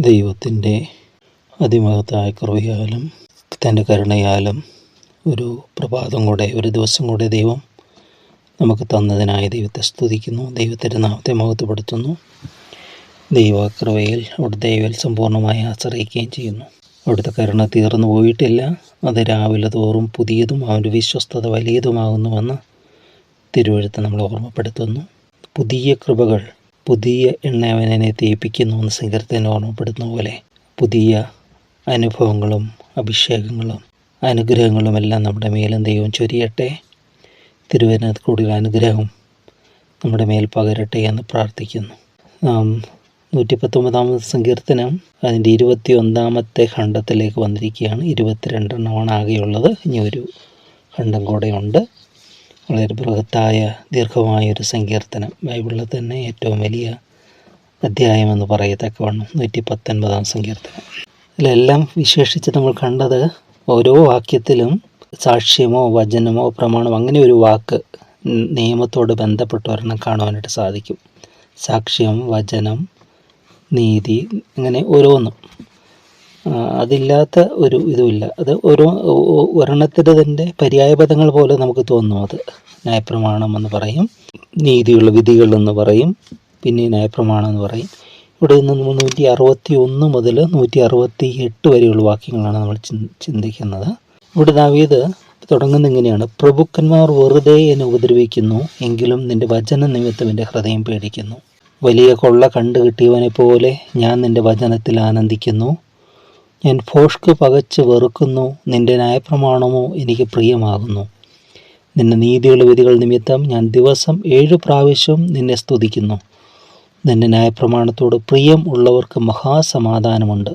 ദൈവത്തിന്റെ അതിമഹത്തായ കൃപയാലും തന്റെ കരുണയാലും ഒരു പ്രഭാതം കൂടെ ഒരു ദിവസം കൂടെ ദൈവം നമുക്ക് തന്നതിനായി ദൈവത്തെ സ്തുതിക്കുന്നു ദൈവത്തിന്റെ നാമത്തെ മഹത്വപ്പെടുത്തുന്നു. ദൈവകൃപയിൽ അവിടുത്തെ ദൈവൽ സമ്പൂർണമായി ആശ്രയിക്കുകയും ചെയ്യുന്നു. അവിടുത്തെ കരുണ തീർന്നു പോയിട്ടില്ല. അത് രാവിലെ തോറും പുതിയതും അവന്റെ വിശ്വസ്തത വലിയതുമാകുന്നുവെന്ന് തിരുവഴുത്ത് നമ്മളെ ഓർമ്മപ്പെടുത്തുന്നു. പുതിയ കൃപകൾ പുതിയ എണ്ണയവനെ തേപ്പിക്കുന്നു എന്ന് സങ്കീർത്തനെ ഓർമ്മപ്പെടുത്തുന്ന പോലെ പുതിയ അനുഭവങ്ങളും അഭിഷേകങ്ങളും അനുഗ്രഹങ്ങളും എല്ലാം നമ്മുടെ മേലും ദൈവം ചൊരിയട്ടെ. തിരുവനന്തപുരത്ത് കൂടുതൽ അനുഗ്രഹം നമ്മുടെ മേൽ പകരട്ടെ എന്ന് പ്രാർത്ഥിക്കുന്നു. നാം നൂറ്റി പത്തൊമ്പതാമത് സങ്കീർത്തനം അതിന്റെ ഇരുപത്തി ഒന്നാമത്തെ ഖണ്ഡത്തിലേക്ക് വന്നിരിക്കുകയാണ്. ഇരുപത്തിരണ്ടെണ്ണമാണ് ആകെയുള്ളത്. ഇനി ഒരു ഖണ്ഡം കൂടെയുണ്ട് വളരെ ബൃഹത്തായ ദീർഘമായൊരു സങ്കീർത്തനം. ബൈബിളിൽ തന്നെ ഏറ്റവും വലിയ അധ്യായമെന്ന് പറയത്തക്കവണ്ണം നൂറ്റി പത്തൊൻപതാം സങ്കീർത്തനം. ഇതിലെല്ലാം വിശേഷിച്ച് നമ്മൾ കണ്ടത് ഓരോ വാക്യത്തിലും സാക്ഷ്യമോ വചനമോ പ്രമാണമോ അങ്ങനെ ഒരു വാക്ക് നിയമത്തോട് ബന്ധപ്പെട്ട ഒരെണ്ണം കാണുവാനായിട്ട് സാധിക്കും. സാക്ഷ്യം വചനം നീതി അങ്ങനെ ഓരോന്നും. അതില്ലാത്ത ഒരു ഇതുമില്ല. അത് ഓരോ ഒരെണ്ണത്തിന്റെ തന്നെ പര്യായപദങ്ങൾ പോലെ നമുക്ക് തോന്നും അത്. ന്യായപ്രമാണം എന്ന് പറയും. നീതിയുള്ള വിധികൾ എന്ന് പറയും. പിന്നെ ന്യായപ്രമാണം എന്ന് പറയും. ഇവിടെ നിന്ന് നൂറ്റി അറുപത്തി ഒന്ന് മുതൽ നൂറ്റി അറുപത്തി എട്ട് വരെയുള്ള വാക്യങ്ങളാണ് നമ്മൾ ചിന്തിക്കുന്നത്. ഇവിടെ നവീത് തുടങ്ങുന്ന ഇങ്ങനെയാണ്. പ്രഭുക്കന്മാർ വെറുതെ എന്നെ ഉപദ്രവിക്കുന്നു എങ്കിലും നിന്റെ വചന നിമിത്തം എന്റെ ഹൃദയം പേടിക്കുന്നു. വലിയ കൊള്ള കണ്ടു കിട്ടിയവനെ പോലെ ഞാൻ നിന്റെ വചനത്തിൽ ആനന്ദിക്കുന്നു. ഞാൻ ഫോഷ്ക്ക് പകച്ച് വെറുക്കുന്നു. നിന്റെ ന്യായപ്രമാണമോ എനിക്ക് പ്രിയമാകുന്നു. നിന്റെ നീതിയുള്ള വിധികൾ നിമിത്തം ഞാൻ ദിവസം ഏഴ് പ്രാവശ്യം നിന്നെ സ്തുതിക്കുന്നു. നിന്റെ ന്യായപ്രമാണത്തോട് പ്രിയം ഉള്ളവർക്ക് മഹാസമാധാനമുണ്ട്.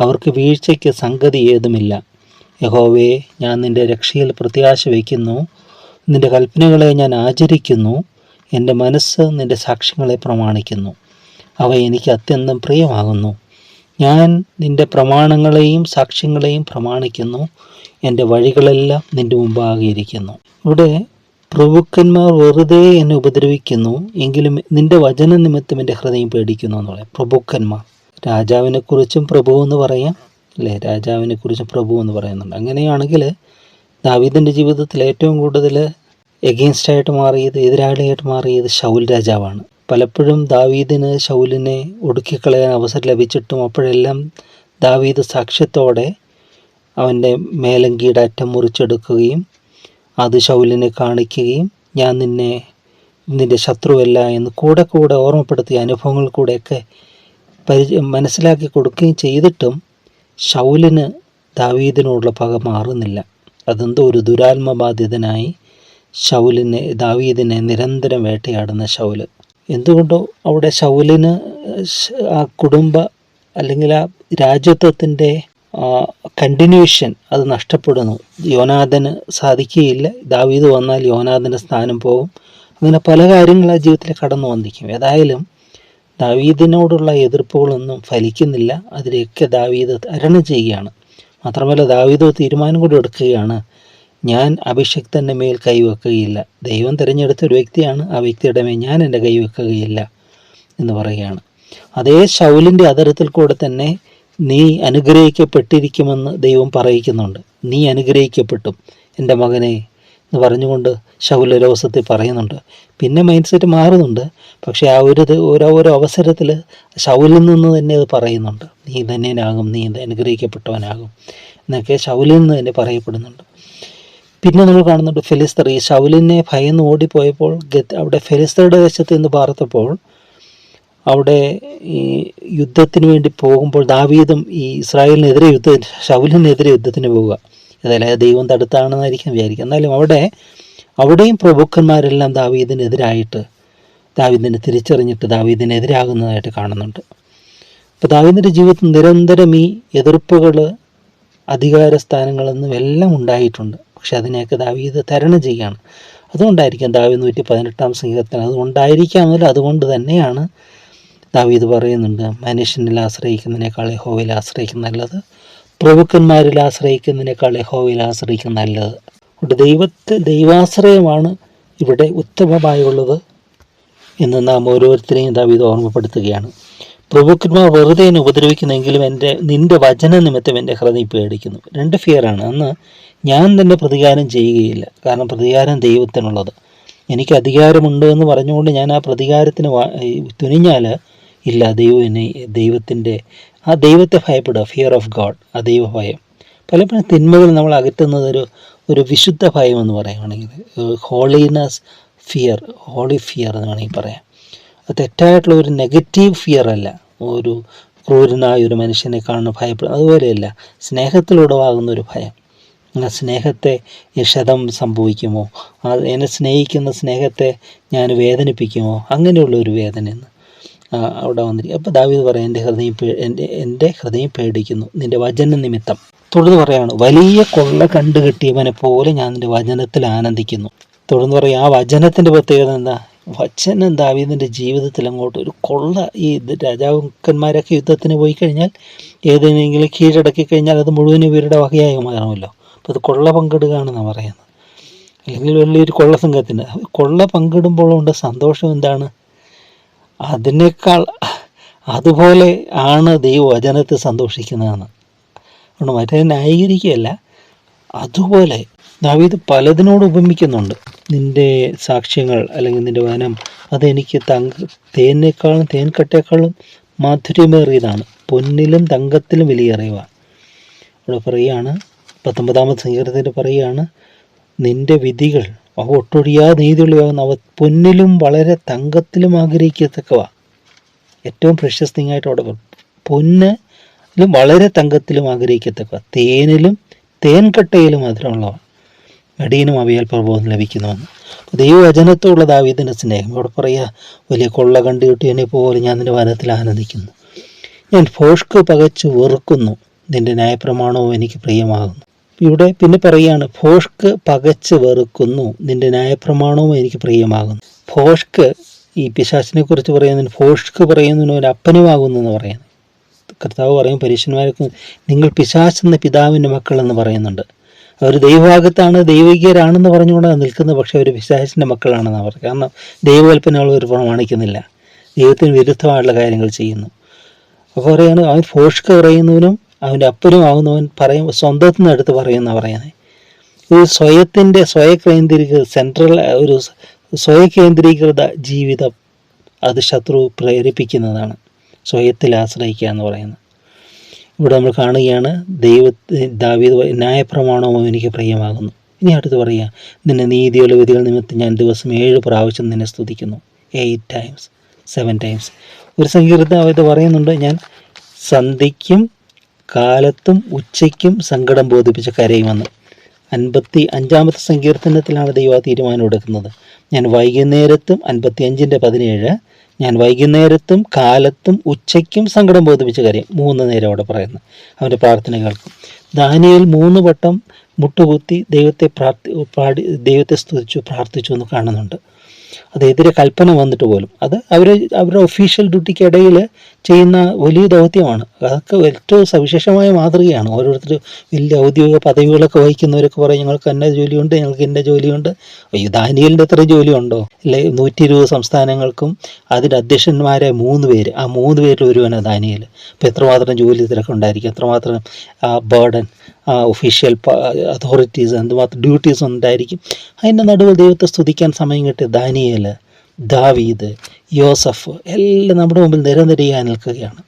അവർക്ക് വീഴ്ചയ്ക്ക് സംഗതി ഏതുമില്ല. യഹോവയെ ഞാൻ നിന്റെ രക്ഷയിൽ പ്രത്യാശ വയ്ക്കുന്നു. നിന്റെ കൽപ്പനകളെ ഞാൻ ആചരിക്കുന്നു. എന്റെ മനസ്സ് നിന്റെ സാക്ഷ്യങ്ങളെ പ്രമാണിക്കുന്നു. അവ എനിക്ക് അത്യന്തം പ്രിയമാകുന്നു. ഞാൻ നിന്റെ പ്രമാണങ്ങളെയും സാക്ഷ്യങ്ങളെയും പ്രമാണിക്കുന്നു. എന്റെ വഴികളെല്ലാം നിന്റെ മുമ്പാകെ ഇരിക്കുന്നു. ഇവിടെ പ്രഭുക്കന്മാർ വെറുതെ എന്നെ ഉപദ്രവിക്കുന്നു. എങ്കിലും നിന്റെ വചന നിമിത്തം എന്റെ ഹൃദയം പേടിക്കുന്നു എന്ന് പറയാം. പ്രഭുക്കന്മാർ. രാജാവിനെക്കുറിച്ചും പ്രഭു എന്ന് പറയാം. അല്ലേ? രാജാവിനെക്കുറിച്ചും പ്രഭു എന്ന് പറയുന്നുണ്ട്. അങ്ങനെയാണെങ്കിൽ ദാവീദിന്റെ ജീവിതത്തിൽ ഏറ്റവും കൂടുതൽ എഗെയിൻസ്റ്റായിട്ട് മാറിയത് എതിരാളിയായിട്ട് മാറിയത് ഷൗൽ രാജാവാണ്. പലപ്പോഴും ദാവീദിന് ശൗലിനെ ഒടുക്കിക്കളയാൻ അവസരം ലഭിച്ചിട്ടും അപ്പോഴെല്ലാം ദാവീദ് സാക്ഷ്യത്തോടെ അവന്റെ മേലങ്കിയുടെ അറ്റം മുറിച്ചെടുക്കുകയും അത് ശൗലിനെ കാണിക്കുകയും ഞാൻ നിന്നെ നിന്റെ ശത്രുവല്ല എന്ന് കൂടെ കൂടെ ഓർമ്മപ്പെടുത്തിയ അനുഭവങ്ങൾ കൂടെയൊക്കെ പരിചയ മനസ്സിലാക്കി കൊടുക്കുകയും ചെയ്തിട്ടും ശൗലിന് ദാവീദിനോടുള്ള പക മാറുന്നില്ല. അതെന്തോ ഒരു ദുരാത്മബാധിതനായി ശൗലിനെ ദാവീദിനെ നിരന്തരം വേട്ടയാടുന്ന ശൗൽ. എന്തുകൊണ്ടോ അവിടെ ശൗലിന് ആ കുടുംബ അല്ലെങ്കിൽ ആ രാജ്യത്വത്തിന്റെ കണ്ടിന്യൂഷൻ അത് നഷ്ടപ്പെടുന്നു. യോനാഥന് സാധിക്കുകയില്ല. ദാവീദ് വന്നാൽ യോനാഥന്റെ സ്ഥാനം പോകും. അങ്ങനെ പല കാര്യങ്ങളും ആ ജീവിതത്തിൽ കടന്നു വന്നിരിക്കും. ഏതായാലും ദാവീദിനോടുള്ള എതിർപ്പുകളൊന്നും ഫലിക്കുന്നില്ല. അതിലേക്ക് ദാവീദ് തരണം ചെയ്യുകയാണ്. മാത്രമല്ല ദാവീദ് തീരുമാനം കൂടി എടുക്കുകയാണ്. ഞാൻ അഭിഷക്തന്റെ മേൽ കൈവെക്കുകയില്ല. ദൈവം തിരഞ്ഞെടുത്ത ഒരു വ്യക്തിയാണ് ആ വ്യക്തിയുടെ മേൽ ഞാൻ എന്റെ കൈവെക്കുകയില്ല എന്ന് പറയുകയാണ്. അതേ ശൗലിന്റെ അതരത്തിൽ കൂടെ തന്നെ നീ അനുഗ്രഹിക്കപ്പെട്ടിരിക്കുമെന്ന് ദൈവം പറയിക്കുന്നുണ്ട് നീ അനുഗ്രഹിക്കപ്പെട്ടും എന്റെ മകനെ എന്ന് പറഞ്ഞുകൊണ്ട് ശൗലരോസത്തിൽ പറയുന്നുണ്ട്. പിന്നെ മൈൻഡ് സെറ്റ് മാറുന്നുണ്ട്. പക്ഷേ ആ ഒരു ഓരോ ഓരോ അവസരത്തിൽ ശൗലിൽ നിന്ന് തന്നെ അത് പറയുന്നുണ്ട്. നീ തന്നെയാകും നീ അനുഗ്രഹിക്കപ്പെട്ടവനാകും എന്നൊക്കെ ശൗലിൽ നിന്ന് തന്നെ പറയപ്പെടുന്നുണ്ട്. പിന്നെ നമ്മൾ കാണുന്നുണ്ട് ഫിലിസ്തർ. ഈ ശൗലിനെ ഭയന്ന് ഓടിപ്പോയപ്പോൾ അവിടെ ഫിലിസ്തറുടെ ദേശത്ത് നിന്ന് പാർത്തപ്പോൾ അവിടെ ഈ യുദ്ധത്തിന് വേണ്ടി പോകുമ്പോൾ ദാവീദും ഈ ഇസ്രായേലിനെതിരെ യുദ്ധ ശൗലിനെതിരെ യുദ്ധത്തിന് പോവുക. ഏതായാലും ദൈവം തടുത്താണെന്നായിരിക്കും വിചാരിക്കുക. എന്നാലും അവിടെ അവിടെയും പ്രഭുക്കന്മാരെല്ലാം ദാവീദിനെതിരായിട്ട് ദാവീദിനെ തിരിച്ചറിഞ്ഞിട്ട് ദാവീദിനെതിരാകുന്നതായിട്ട് കാണുന്നുണ്ട്. അപ്പോൾ ദാവീദിന്റെ ജീവിതത്തിൽ നിരന്തരം ഈ എതിർപ്പുകൾ അധികാര സ്ഥാനങ്ങളെന്നും എല്ലാം ഉണ്ടായിട്ടുണ്ട്. പക്ഷെ അതിനെയൊക്കെ ദാവീദ് തരണം ചെയ്യുകയാണ്. അതുകൊണ്ടായിരിക്കാം ദാവീദ് നൂറ്റി പതിനെട്ടാം അത് അതുകൊണ്ടായിരിക്കാമല്ലോ അതുകൊണ്ട് തന്നെയാണ് ദാവീദ് പറയുന്നുണ്ട് മനുഷ്യനിൽ ആശ്രയിക്കുന്നതിനേക്കാൾ യഹോവയിൽ ആശ്രയിക്കുന്ന നല്ലത് പ്രഭുക്കന്മാരിൽ ആശ്രയിക്കുന്നതിനേക്കാൾ യഹോവയിൽ ആശ്രയിക്കുന്ന നല്ലത്. അതുകൊണ്ട് ദൈവത്തെ ദൈവാശ്രയമാണ് ഇവിടെ ഉത്തമമായുള്ളത് എന്ന് നാം ഓരോരുത്തരെയും ദാവീദ് ഓർമ്മപ്പെടുത്തുകയാണ്. പ്രഭുക്കന്മാർ വെറുതെ എന്നെ ഉപദ്രവിക്കുന്നെങ്കിലും എന്റെ നിന്റെ വചന നിമിത്തം എന്റെ ഹൃദയം പേടിക്കുന്നു. രണ്ട് ഫിയറാണ് അന്ന് ഞാൻ തന്നെ പ്രതികാരം ചെയ്യുകയില്ല. കാരണം പ്രതികാരം ദൈവത്തിനുള്ളത്. എനിക്ക് അധികാരമുണ്ട് എന്ന് പറഞ്ഞുകൊണ്ട് ഞാൻ ആ പ്രതികാരത്തിന് തുനിഞ്ഞാൽ ഇല്ല ദൈവം എന്നെ ദൈവത്തിന്റെ ആ ദൈവത്തെ ഭയപ്പെടുക ഫിയർ ഓഫ് ഗോഡ് ആ ദൈവഭയം. പലപ്പോഴും തിന്മകൾ നമ്മൾ അകറ്റുന്നത് ഒരു ഒരു വിശുദ്ധ ഭയം എന്ന് പറയുകയാണെങ്കിൽ ഹോളിനസ് ഫിയർ ഹോളി ഫിയർ എന്ന് വേണമെങ്കിൽ പറയാം. അത് തെറ്റായിട്ടുള്ള ഒരു നെഗറ്റീവ് ഫിയർ അല്ല. ഒരു ക്രൂരനായ ഒരു മനുഷ്യനെ കാണുന്ന ഭയപ്പെടും അതുപോലെയല്ല സ്നേഹത്തിലുടവാകുന്ന ഒരു ഭയം. സ്നേഹത്തെ ക്ഷതം സംഭവിക്കുമോ? എന്നെ സ്നേഹിക്കുന്ന സ്നേഹത്തെ ഞാൻ വേദനിപ്പിക്കുമോ? അങ്ങനെയുള്ള ഒരു വേദന എന്ന് അവിടെ വന്നിരിക്കും അപ്പോൾ ദാവീദ് പറയാം എന്റെ ഹൃദയം എന്റെ എന്റെ ഹൃദയം പേടിക്കുന്നു. നിന്റെ വചന നിമിത്തം. തുടർന്ന് പറയാണ് വലിയ കൊള്ള കണ്ടു കിട്ടിയവനെ പോലെ ഞാൻ നിന്റെ വചനത്തിൽ ആനന്ദിക്കുന്നു. തുടർന്ന് പറയും ആ വചനത്തിന്റെ പ്രത്യേകത എന്താ? വചനം ദാവീദിന്റെ ജീവിതത്തിൽ അങ്ങോട്ട് ഒരു കൊള്ള ഈ രാജാക്കന്മാരൊക്കെ യുദ്ധത്തിന് പോയി കഴിഞ്ഞാൽ ഏതെങ്കിലും കീഴടക്കി കഴിഞ്ഞാൽ അത് മുഴുവൻ ഇവരുടെ വകയായി മാറുമല്ലോ. അത് കൊള്ള പങ്കിടുകയാണെന്നാണ് പറയുന്നത്. അല്ലെങ്കിൽ വലിയൊരു കൊള്ള സംഘത്തിന്റെ കൊള്ള പങ്കിടുമ്പോഴുണ്ട് സന്തോഷം എന്താണ്? അതിനേക്കാൾ അതുപോലെ ആണ് ദൈവവചനത്തിൽ സന്തോഷിക്കുന്നതെന്ന്. അതുകൊണ്ട് മറ്റേ ന്യായീകരിക്കുകയല്ല അതുപോലെ ദാവീദ് പലതിനോട് ഉപമിക്കുന്നുണ്ട്. നിന്റെ സാക്ഷ്യങ്ങൾ അല്ലെങ്കിൽ നിന്റെ വനം അതെനിക്ക് തങ്ക തേനേക്കാളും തേൻകട്ടേക്കാളും മാധുര്യമേറിയതാണ്. പൊന്നിലും തങ്കത്തിലും വിലയേറിയവ. ഇവിടെ പറയുകയാണ് പത്തൊമ്പതാമത് സങ്കീർത്തത്തിൽ പറയുകയാണ് നിന്റെ വിധികൾ അവ ഒട്ടൊഴിയാ നീതിയുള്ളവാകുന്ന അവ പൊന്നിലും വളരെ തങ്കത്തിലും ആഗ്രഹിക്കത്തക്കവ. ഏറ്റവും പ്രശസ്ത തിങ്ങായിട്ട് അവിടെ. പൊന്നിലും വളരെ തങ്കത്തിലും ആഗ്രഹിക്കത്തക്കവ. തേനിലും തേൻകട്ടയിലും മധുരമുള്ളവ അടിയനും അവയാൽ പ്രബോധം ലഭിക്കുന്നുവെന്ന് ദൈവവചനത്തോടുള്ള ദാവീദിന്റെ സ്നേഹം. ഇവിടെ പറയുക വലിയ കൊള്ള കണ്ടു കിട്ടിയതിനെ പോലെ ഞാൻ നിന്റെ വനത്തിൽ ആനന്ദിക്കുന്നു. ഞാൻ ഫോഷ്ക്ക് പകച്ചു വെറുക്കുന്നു. നിന്റെ ന്യായപ്രമാണവും എനിക്ക് പ്രിയമാകുന്നു. ഇവിടെ പിന്നെ പറയുകയാണ് ഫോഷ്ക്ക് പകച്ച് വെറുക്കുന്നു നിന്റെ ന്യായപ്രമാണവും എനിക്ക് പ്രിയമാകുന്നു. ഫോഷ്ക്ക് ഈ പിശാച്ചിനെ കുറിച്ച് പറയുന്നതിന് ഫോഷ്ക്ക് പറയുന്നതിന് ഒരു അപ്പനുമാകുന്നു എന്ന് പറയുന്നത് കർത്താവ് പറയും പരീക്ഷന്മാർക്ക് നിങ്ങൾ പിശാച്ചെന്ന പിതാവിന്റെ മക്കളെന്ന് പറയുന്നുണ്ട്. അവർ ദൈവഭാഗത്താണ് ദൈവികരാണെന്ന് പറഞ്ഞുകൊണ്ട് നിൽക്കുന്നത് പക്ഷേ അവർ പിശാച്ചിന്റെ മക്കളാണെന്ന് അവർ കാരണം ദൈവകൽപ്പനകൾ അവർ പ്രമാണിക്കുന്നില്ല ദൈവത്തിന് വിരുദ്ധമായിട്ടുള്ള കാര്യങ്ങൾ ചെയ്യുന്നു. അപ്പോൾ പറയാണ് അവൻ ഫോഷ്ക്ക് പറയുന്നവനും അവന്റെ അപ്പനും ആവുന്നവൻ പറയും സ്വന്തത്തിൽ നിന്ന് എടുത്ത് പറയുന്ന. പറയുന്നത് ഒരു സ്വയത്തിന്റെ സ്വയകേന്ദ്രീകൃത സെൻട്രൽ ഒരു സ്വയകേന്ദ്രീകൃത ജീവിതം അത് ശത്രു പ്രേരിപ്പിക്കുന്നതാണ്. സ്വയത്തിൽ ആശ്രയിക്കുക എന്ന് പറയുന്നത്. ഇവിടെ നമ്മൾ കാണുകയാണ് ദൈവ ദാവീദ് ന്യായപ്രമാണവും എനിക്ക് പ്രിയമാകുന്നു. ഇനി അടുത്ത് പറയുക നിന്നെ നീതിയുള്ള വിധികൾ നിമിത്തം ഞാൻ ദിവസം ഏഴ് പ്രാവശ്യം നിന്നെ സ്തുതിക്കുന്നു. എയ്റ്റ് ടൈംസ് സെവൻ ടൈംസ് ഒരു സങ്കീർത്തനം ഇത് പറയുന്നുണ്ട് ഞാൻ സന്ധ്യയ്ക്കും കാലത്തും ഉച്ചയ്ക്കും സങ്കടം ബോധിപ്പിച്ച കരയുമെന്ന് അൻപത്തി അഞ്ചാമത്തെ സങ്കീർത്തനത്തിലാണ് ദൈവ തീരുമാനം എടുക്കുന്നത്. ഞാൻ വൈകുന്നേരത്തും അൻപത്തി അഞ്ചിന്റെ പതിനേഴ് ഞാൻ വൈകുന്നേരത്തും കാലത്തും ഉച്ചയ്ക്കും സങ്കടം ബോധിപ്പിച്ച കാര്യം മൂന്ന് നേരം അവിടെ പറയുന്നു. അവന്റെ പ്രാർത്ഥന കേൾക്കും. ദാനിയേൽ മൂന്ന് വട്ടം മുട്ടുകുത്തി ദൈവത്തെ പ്രാർത്ഥി പാടി ദൈവത്തെ സ്തുതിച്ചു പ്രാർത്ഥിച്ചു എന്ന് കാണുന്നുണ്ട്. അതെതിരെ കൽപ്പന വന്നിട്ട് പോലും. അത് അവർ അവരുടെ ഒഫീഷ്യൽ ഡ്യൂട്ടിക്ക് ഇടയിൽ ചെയ്യുന്ന വലിയ ദൗത്യമാണ്. അതൊക്കെ ഏറ്റവും സവിശേഷമായ മാതൃകയാണ്. ഓരോരുത്തർ വലിയ ഔദ്യോഗിക പദവികളൊക്കെ വഹിക്കുന്നവരൊക്കെ പറയും ഞങ്ങൾക്ക് എന്നെ ജോലിയുണ്ട് ഞങ്ങൾക്ക് എന്റെ ജോലിയുണ്ട്. അയ്യോ ദാനിയലിന്റെ എത്ര ജോലിയുണ്ടോ? അല്ലെ നൂറ്റി ഇരുപത് സംസ്ഥാനങ്ങൾക്കും അതിന്റെ അധ്യക്ഷന്മാരെ മൂന്ന് പേര്. ആ മൂന്ന് പേരിൽ ഒരുവനാണ് ദാനിയൽ അപ്പോൾ എത്രമാത്രം ജോലി തിരക്ക് ഉണ്ടായിരിക്കും? എത്രമാത്രം ബേർഡൻ ഒഫീഷ്യൽ അതോറിറ്റീസ് എന്തുമാത്രം ഡ്യൂട്ടീസ് ഉണ്ടായിരിക്കും? അതിന്റെ നടുവിൽ ദൈവത്തെ സ്തുതിക്കാൻ സമയം കിട്ടിയ ദാനിയേൽ ദാവീദ് യോസഫ് എല്ലാം നമ്മുടെ മുമ്പിൽ നിരനിരയാൻ നിൽക്കുകയാണ്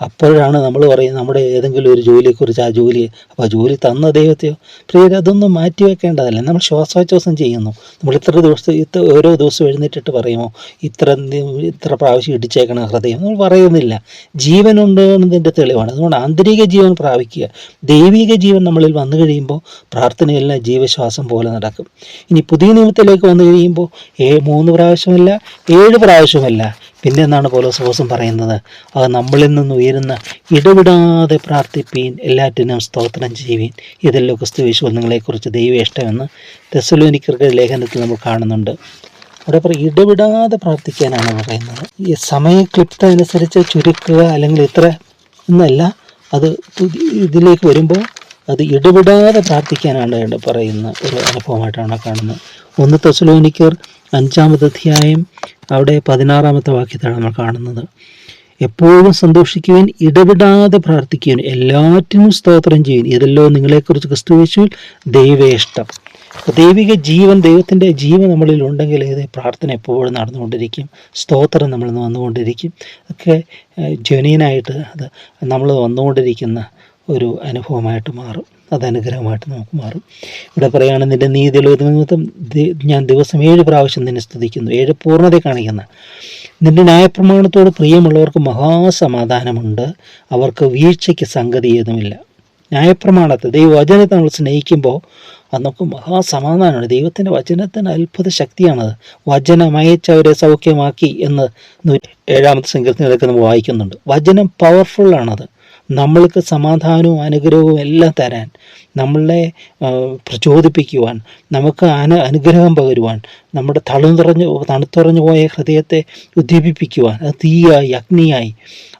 അപ്പോഴാണ് നമ്മൾ പറയുന്നത് നമ്മുടെ ഏതെങ്കിലും ഒരു ജോലിയെക്കുറിച്ച് ആ ജോലി അപ്പോൾ ആ ജോലി തന്ന ദൈവത്തെയോ? പ്രിയരെ അതൊന്നും മാറ്റി വെക്കേണ്ടതല്ല. നമ്മൾ ശ്വാസോച്ഛ്വാസം ചെയ്യുന്നു. നമ്മൾ ഇത്ര ദിവസം ഇത്ര ഓരോ ദിവസവും എഴുന്നേറ്റിട്ട് പറയുമോ? ഇത്ര ഇത്ര പ്രാവശ്യം ഇടിച്ചേക്കണം ഹൃദയം. നമ്മൾ പറയുന്നില്ല. ജീവനുണ്ട് എന്നതിന്റെ തെളിവാണ്. അതുകൊണ്ട് ആന്തരിക ജീവൻ പ്രാപിക്കുക. ദൈവിക ജീവൻ നമ്മളിൽ വന്നു കഴിയുമ്പോൾ പ്രാർത്ഥനയെല്ലാം ജീവശ്വാസം പോലെ നടക്കും. ഇനി പുതിയ നിയമത്തിലേക്ക് വന്നു കഴിയുമ്പോൾ ഏ മൂന്ന് പ്രാവശ്യമല്ല ഏഴ് പ്രാവശ്യമല്ല പിന്നെ എന്നാണ് പോലോസോസം പറയുന്നത്. അത് നമ്മളിൽ നിന്ന് ഉയരുന്ന ഇടവിടാതെ പ്രാർത്ഥിപ്പീൻ എല്ലാറ്റിനും സ്തോത്രം ചെയ്യുവീൻ. ഇതെല്ലാം ക്രിസ്തു വിശ്വ നിങ്ങളെക്കുറിച്ച് ദൈവ ഇഷ്ടമെന്ന് തെസലോനിക്കർക്ക് ലേഖനത്തിൽ നമ്മൾ കാണുന്നുണ്ട്. അവിടെ പറയും ഇടവിടാതെ പ്രാർത്ഥിക്കാനാണ് പറയുന്നത്. ഈ സമയക്ലിപ്ത അനുസരിച്ച് ചുരുക്കുക അല്ലെങ്കിൽ ഇത്ര എന്നല്ല അത് ഇതിലേക്ക് വരുമ്പോൾ അത് ഇടപെടാതെ പ്രാർത്ഥിക്കാനാണ് പറയുന്ന ഒരു അനുഭവമായിട്ടാണ് കാണുന്നത്. ഒന്ന് തെസലോനിക്കർ അഞ്ചാമത് അധ്യായം അവിടെ പതിനാറാമത്തെ വാക്യത്താണ് നമ്മൾ കാണുന്നത്. എപ്പോഴും സന്തോഷിക്കുവാൻ ഇടപെടാതെ പ്രാർത്ഥിക്കുവാൻ എല്ലാറ്റിനും സ്തോത്രം ചെയ്യുവാൻ. ഇതല്ലോ നിങ്ങളെക്കുറിച്ച് ക്രിസ്തുവേശുവിൽ ദൈവേഷ്ടം ദൈവിക ജീവൻ ദൈവത്തിന്റെ ജീവൻ നമ്മളിൽ ഉണ്ടെങ്കിൽ ഏത് പ്രാർത്ഥന എപ്പോഴും നടന്നുകൊണ്ടിരിക്കും. സ്തോത്രം നമ്മൾ വന്നുകൊണ്ടിരിക്കും. ഒക്കെ ജനുവനായിട്ട് അത് നമ്മൾ വന്നുകൊണ്ടിരിക്കുന്ന ഒരു അനുഭവമായിട്ട് മാറും. അത് അനുഗ്രഹമായിട്ട് നമുക്ക് മാറും. ഇവിടെ പറയുകയാണ് നിന്റെ നീതിയുള്ള നിമിത്തം ഞാൻ ദിവസം ഏഴ് പ്രാവശ്യം നിന്നെ സ്തുതിക്കുന്നു. ഏഴ് പൂർണത കാണിക്കുന്ന. നിന്റെ ന്യായപ്രമാണത്തോട് പ്രിയമുള്ളവർക്ക് മഹാസമാധാനമുണ്ട്. അവർക്ക് വീഴ്ചയ്ക്ക് സംഗതി ഏതുമില്ല. ന്യായപ്രമാണത്തെ ദൈവവചനത്തെ നമ്മൾ സ്നേഹിക്കുമ്പോൾ അത് നമുക്ക് മഹാസമാധാനമാണ്. ദൈവത്തിന്റെ വചനത്തിന് അത്ഭുത ശക്തിയാണത്. വചനം അയച്ചവരെ സൗഖ്യമാക്കി എന്ന് ഏഴാമത്തെ സംഘത്തിനൊക്കെ നമ്മൾ വായിക്കുന്നുണ്ട്. വചനം പവർഫുള്ളാണത് നമ്മൾക്ക് സമാധാനവും അനുഗ്രഹവും എല്ലാം തരാൻ നമ്മളെ പ്രചോദിപ്പിക്കുവാൻ നമുക്ക് അന അനുഗ്രഹം പകരുവാൻ നമ്മുടെ തണുതുറഞ്ഞു തണുത്തുറഞ്ഞു പോയ ഹൃദയത്തെ ഉദ്ദീപിപ്പിക്കുവാൻ അത് തീയായി അഗ്നിയായി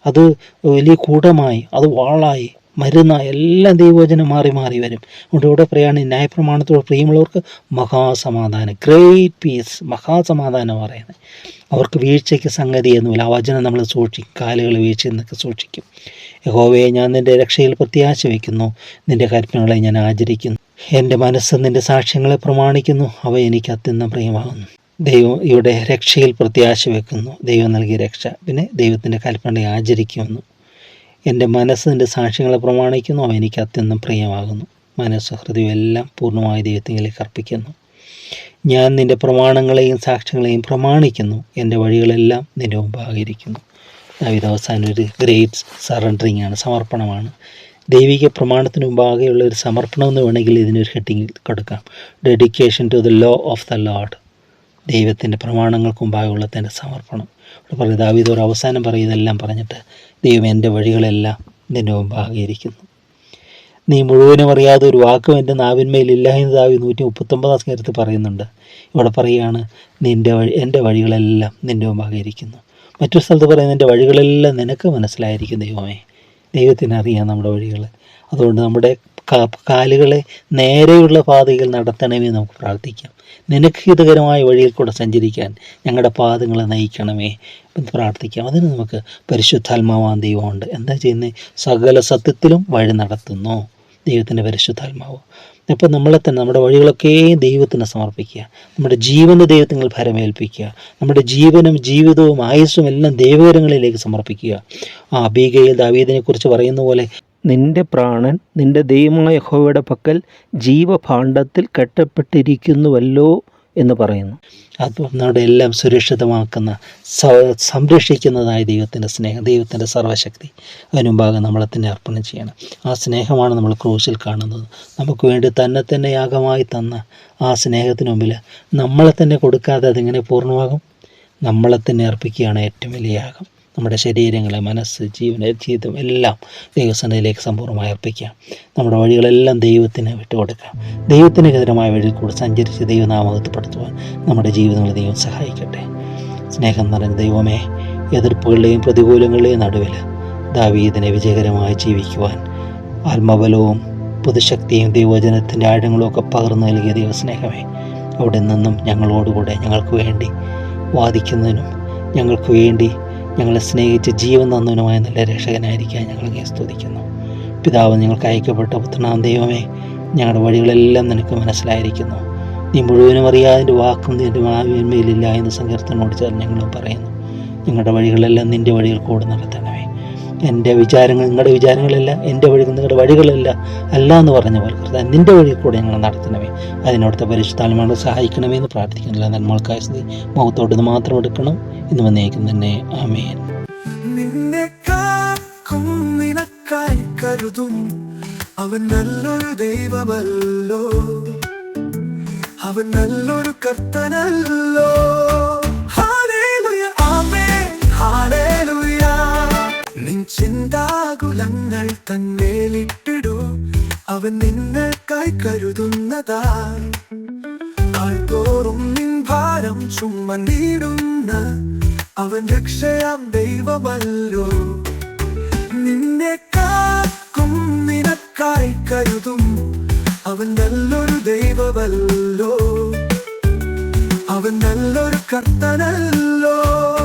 അത് വലിയ കൂടമായി അത് വാളായി മരുന്നായി എല്ലാം ദൈവവചനം മാറി മാറി വരും. അതുകൊണ്ട് ഇവിടെ പറയുകയാണ് ന്യായപ്രമാണത്തോട് പ്രിയമുള്ളവർക്ക് മഹാസമാധാനം ഗ്രേറ്റ് പീസ് മഹാസമാധാനം പറയുന്നത്. അവർക്ക് വീഴ്ചയ്ക്ക് സംഗതിയൊന്നുമില്ല. ആ വചനം നമ്മൾ സൂക്ഷിക്കും കാലുകൾ വീഴ്ച എന്നൊക്കെ സൂക്ഷിക്കും. യഹോവയെ ഞാൻ നിന്റെ രക്ഷയിൽ പ്രത്യാശ വയ്ക്കുന്നു. നിന്റെ കൽപ്പനകളെ ഞാൻ ആചരിക്കുന്നു. എന്റെ മനസ്സ് നിന്റെ സാക്ഷ്യങ്ങളെ പ്രമാണിക്കുന്നു. അവ എനിക്ക് അത്യന്തം പ്രിയമാകുന്നു. ദൈവം ഇവിടെ രക്ഷയിൽ പ്രത്യാശ വെക്കുന്നു ദൈവം നൽകിയ രക്ഷ. പിന്നെ ദൈവത്തിന്റെ കൽപ്പനയെ ആചരിക്കുന്നു. എന്റെ മനസ്സ് നിന്റെ സാക്ഷ്യങ്ങളെ പ്രമാണിക്കുന്നു. അവ എനിക്ക് അത്യന്തം പ്രിയമാകുന്നു. മനസ്സ് ഹൃദയം എല്ലാം പൂർണമായി ദൈവത്തിലേക്ക് അർപ്പിക്കുന്നു. ഞാൻ നിന്റെ പ്രമാണങ്ങളെയും സാക്ഷ്യങ്ങളെയും പ്രമാണിക്കുന്നു. എന്റെ വഴികളെല്ലാം നിന്റെ മുമ്പാകിരിക്കുന്നു ദാവീദ് അവസാനം ഒരു ഗ്രേറ്റ് സറണ്ടറിങ് ആണ് സമർപ്പണമാണ്. ദൈവിക പ്രമാണത്തിന് മുമ്പാകെയുള്ള ഒരു സമർപ്പണം എന്ന് വേണമെങ്കിൽ ഇതിനൊരു ഹെഡിങ് കൊടുക്കാം. Dedication to the law of the lord ദൈവത്തിന്റെ പ്രമാണങ്ങൾക്ക് മുമ്പാകെയുള്ള തന്റെ സമർപ്പണം. ഇവിടെ പറയും ദാവീദ് ഒരു അവസാനം പറയുന്നതെല്ലാം പറഞ്ഞിട്ട് ദൈവം എന്റെ വഴികളെല്ലാം നിന്റെ മുമ്പാകെയിരിക്കുന്നു നീ മുഴുവനും അറിയാതെ ഒരു വാക്കും എന്റെ നാവിന്മേലില്ല എന്ന് ദാവി നൂറ്റി മുപ്പത്തൊമ്പതാം സ്നേഹത്തിൽ പറയുന്നുണ്ട്. ഇവിടെ പറയുകയാണ് നിന്റെ വഴി എന്റെ വഴികളെല്ലാം നിന്റെ മുമ്പാകെ ഇരിക്കുന്നു മറ്റൊരു സ്ഥലത്ത് പറയുന്നത് എന്റെ വഴികളെല്ലാം നിനക്ക് മനസ്സിലായിരിക്കും ദൈവമേ. ദൈവത്തിനറിയാം നമ്മുടെ വഴികൾ. അതുകൊണ്ട് നമ്മുടെ കാലുകളെ നേരെയുള്ള പാതയിൽ നടത്തണമേ നമുക്ക് പ്രാർത്ഥിക്കാം. നിനക്ക് ഹിതകരമായ വഴിയിൽ കൂടെ സഞ്ചരിക്കാൻ ഞങ്ങളുടെ പാദങ്ങളെ നയിക്കണമേ എന്ന് പ്രാർത്ഥിക്കാം. അതിന് നമുക്ക് പരിശുദ്ധാത്മാവാൻ ദൈവമുണ്ട്. എന്താ ചെയ്യുന്നത് സകല സത്യത്തിലും വഴി നടത്തുന്നു ദൈവത്തിന്റെ പരിശുദ്ധാത്മാവ്. അപ്പോൾ നമ്മളെ തന്നെ നമ്മുടെ വഴികളൊക്കെ ദൈവത്തിന് സമർപ്പിക്കുക. നമ്മുടെ ജീവന് ദൈവത്തിന് ഫലമേൽപ്പിക്കുക നമ്മുടെ ജീവനും ജീവിതവും ആയുസ്സും എല്ലാം ദൈവകരങ്ങളിലേക്ക് സമർപ്പിക്കുക. ആ അബീഗയിൽ ദാവീദിനെക്കുറിച്ച് പറയുന്ന പോലെ നിന്റെ പ്രാണൻ നിന്റെ ദൈവമായ യഹോവയുടെ പക്കൽ ജീവഭാണ്ഡത്തിൽ കെട്ടപ്പെട്ടിരിക്കുന്നുവല്ലോ എന്ന് പറയുന്നു. അത് നമ്മുടെ എല്ലാം സുരക്ഷിതമാക്കുന്ന സംരക്ഷിക്കുന്നതായ ദൈവത്തിന്റെ സ്നേഹം ദൈവത്തിന്റെ സർവശക്തി അതിനുമ്പാകെ നമ്മളെ തന്നെ അർപ്പണം ചെയ്യണം. ആ സ്നേഹമാണ് നമ്മൾ ക്രൂശിൽ കാണുന്നത്. നമുക്ക് വേണ്ടി തന്നെ തന്നെ യാഗമായി തന്ന ആ സ്നേഹത്തിന് മുമ്പിൽ നമ്മളെ തന്നെ കൊടുക്കാതെ അതെങ്ങനെ പൂർണമാകും? നമ്മളെ തന്നെ അർപ്പിക്കുകയാണ് ഏറ്റവും വലിയ യാഗം. നമ്മുടെ ശരീരങ്ങളെ മനസ്സ് ജീവന ജീവിതം എല്ലാം ദൈവസനയിലേക്ക് സമ്പൂർണമായി അർപ്പിക്കാം. നമ്മുടെ വഴികളെല്ലാം ദൈവത്തിന് വിട്ടുകൊടുക്കാം. ദൈവത്തിന് എതിരമായ വഴിയിൽ കൂടെ സഞ്ചരിച്ച് ദൈവനാമകത്വപ്പെടുത്തുവാൻ നമ്മുടെ ജീവിതങ്ങളെ ദൈവം സഹായിക്കട്ടെ. സ്നേഹം നിറഞ്ഞ ദൈവമേ എതിർപ്പുകളുടെയും പ്രതികൂലങ്ങളുടെയും നടുവിൽ ദാവീദിനെ വിജയകരമായി ജീവിക്കുവാൻ ആത്മബലവും പുതുശക്തിയും ദൈവജനത്തിന്റെ ആഴങ്ങളും ഒക്കെ പകർന്നു നൽകിയ ദൈവസ്നേഹമേ അവിടെ നിന്നും ഞങ്ങളോടുകൂടെ ഞങ്ങൾക്ക് വേണ്ടി വാദിക്കുന്നതിനും ഞങ്ങൾക്ക് വേണ്ടി ഞങ്ങളെ സ്നേഹിച്ച് ജീവൻ തന്നവനുമായ നല്ല രക്ഷകനായിരിക്കാൻ ഞങ്ങൾ അങ്ങേ സ്തുതിക്കുന്നു. പിതാവ് ഞങ്ങൾക്ക് അയക്കപ്പെട്ട പുത്രനാം ദൈവമേ ഞങ്ങളുടെ വഴികളെല്ലാം നിനക്ക് മനസ്സിലായിരിക്കുന്നു. നീ മുഴുവനും അറിയാതിന്റെ വാക്കും നിന്റെ മാവിന്മയിലില്ല എന്ന് സങ്കീർത്തനോട് ചേർന്ന് ഞങ്ങളും പറയുന്നു. ഞങ്ങളുടെ വഴികളെല്ലാം നിന്റെ വഴികൾ കൂടെ നടത്തണമേ. എന്റെ വിചാരങ്ങൾ നിങ്ങളുടെ വിചാരങ്ങളല്ല എന്റെ വഴി നിങ്ങളുടെ വഴികളല്ല അല്ല എന്ന് പറഞ്ഞ പോലെ കർത്താവ് നിന്റെ വഴി കൂടെ ഞങ്ങൾ നടത്തണമേ. അതിനോടത്തെ പരിശുദ്ധാത്മാവ് സഹായിക്കണമേ എന്ന് പ്രാർത്ഥിക്കുന്നില്ല. നന്മകൾക്കായ സ്ഥിതി മുഖത്തോട്ട് മാത്രം എടുക്കണം എന്ന് വന്നേക്കും തന്നെ. ആമേൻ. കരുതും. അവൻ നല്ലൊരു ദൈവമല്ലോ. അവൻ നല്ലൊരു കർത്തനല്ലോ. ചിന്താകുലങ്ങൾ തന്നേലിട്ടിടൂ അവൻ നിന്നേക്കായി കരുതുന്നതാ. ആൾതോറും നിൻ ഭാരം ചുമന്നിടുന്ന അവൻ രക്ഷയാം ദൈവമല്ലോ. നിന്നെ കാക്കും നിനക്കായി കരുതും. അവൻ നല്ലൊരു ദൈവമല്ലോ. അവൻ നല്ലൊരു കർത്തനല്ലോ.